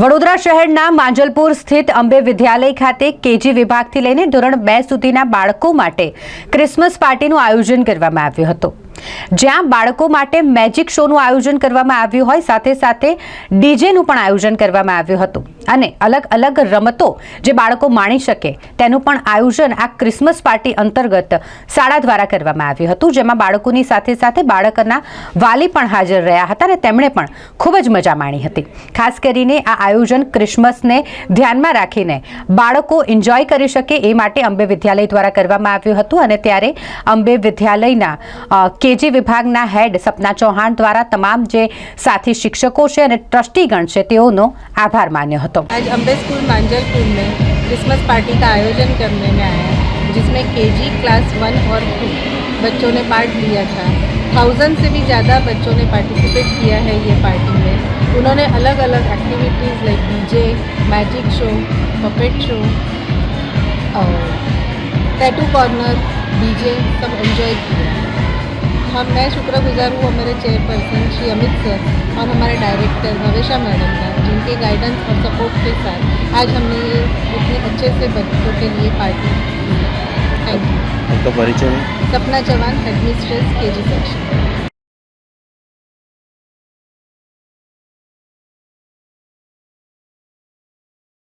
વડોદરા શહેરના માંજલપુર સ્થિત અંબે વિદ્યાલય ખાતે કેજી વિભાગથી લઈને ધોરણ બે સુધીના બાળકો માટે ક્રિસમસ પાર્ટીનું આયોજન કરવામાં આવ્યું હતું. જ્યાં બાળકો માટે મેજિક શોનું આયોજન કરવામાં આવ્યું હોય, સાથે સાથે ડીજેનું પણ આયોજન કરવામાં આવ્યું હતું. અને અલગ અલગ રમતો જે બાળકો માણી શકે, તેનું પણ આયોજન આ ક્રિસમસ પાર્ટી અંતર્ગત શાળા દ્વારા કરવામાં આવ્યું હતું, જેમાં બાળકોની સાથે સાથે બાળકના વાલી પણ હાજર રહ્યા હતા અને તેમણે પણ ખૂબ જ મજા માણી હતી. ખાસ કરીને આ આયોજન ક્રિસમસને ધ્યાનમાં રાખીને બાળકો એન્જોય કરી શકે એ માટે અંબે વિદ્યાલય દ્વારા કરવામાં આવ્યું હતું અને ત્યારે અંબે વિદ્યાલયના કેજી વિભાગના હેડ સપના ચૌહાણ દ્વારા તમામ જે સાથી શિક્ષકો છે અને ટ્રસ્ટીગણ છે તેઓનો આભાર માન્યો હતો. आज अम्बे स्कूल मांजलपुर में क्रिसमस पार्टी का आयोजन करने में आया जिसमें केजी क्लास वन और टू बच्चों ने पार्ट लिया था। थाउज़ेंड से भी ज़्यादा बच्चों ने पार्टिसिपेट किया है ये पार्टी में। उन्होंने अलग अलग activities like DJ magic show, puppet show और टैटू कॉर्नर डीजे सब एंजॉय किया। हम मैं शुक्रगुजार हूँ मेरे चेयरपर्सन श्री अमित सर और हमारे डायरेक्टर भवेशा मैडम का जिनके गाइडेंस और सपोर्ट के साथ आज हमने ये इतने अच्छे से बच्चों के लिए पार्टी की है थैंक यू आपका परिचय है सपना चौहान हेड मिस्ट्रेस के जी सेक्शन